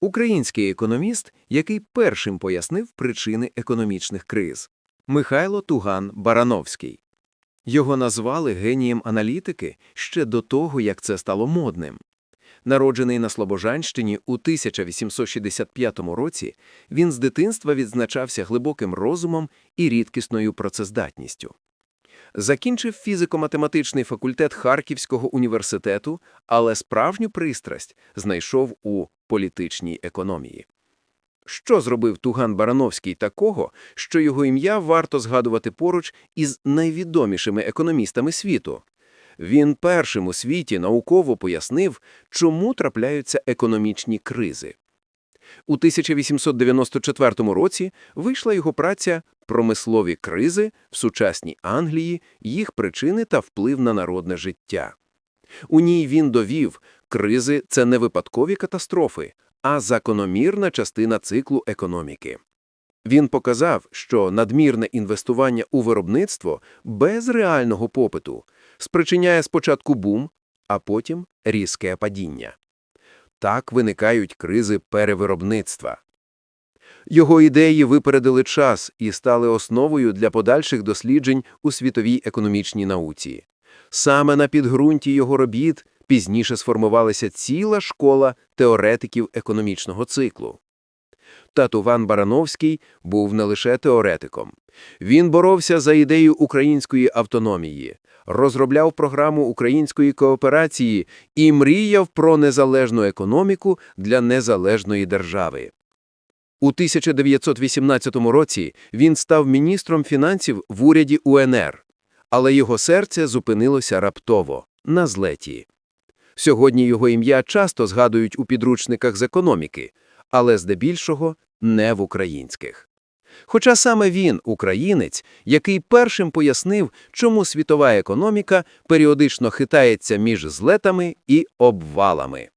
Український економіст, який першим пояснив причини економічних криз. Михайло Туган Барановський. Його назвали генієм аналітики ще до того, як це стало модним. Народжений на Слобожанщині у 1865 році, він з дитинства відзначався глибоким розумом і рідкісною працездатністю. Закінчив фізико-математичний факультет Харківського університету, але справжню пристрасть знайшов у політичній економії. Що зробив Туган Барановський такого, що його ім'я варто згадувати поруч із найвідомішими економістами світу? Він першим у світі науково пояснив, чому трапляються економічні кризи. У 1894 році вийшла його праця «Промислові кризи в сучасній Англії, їх причини та вплив на народне життя». У ній він довів, кризи – це не випадкові катастрофи, а закономірна частина циклу економіки. Він показав, що надмірне інвестування у виробництво без реального попиту спричиняє спочатку бум, а потім різке падіння. Так виникають кризи перевиробництва. Його ідеї випередили час і стали основою для подальших досліджень у світовій економічній науці. Саме на підґрунті його робіт пізніше сформувалася ціла школа теоретиків економічного циклу. Татуван Барановський був не лише теоретиком. Він боровся за ідею української автономії, розробляв програму української кооперації і мріяв про незалежну економіку для незалежної держави. У 1918 році він став міністром фінансів в уряді УНР, але його серце зупинилося раптово, на злеті. Сьогодні його ім'я часто згадують у підручниках з економіки, але здебільшого не в українських. Хоча саме він, українець, який першим пояснив, чому світова економіка періодично хитається між злетами і обвалами.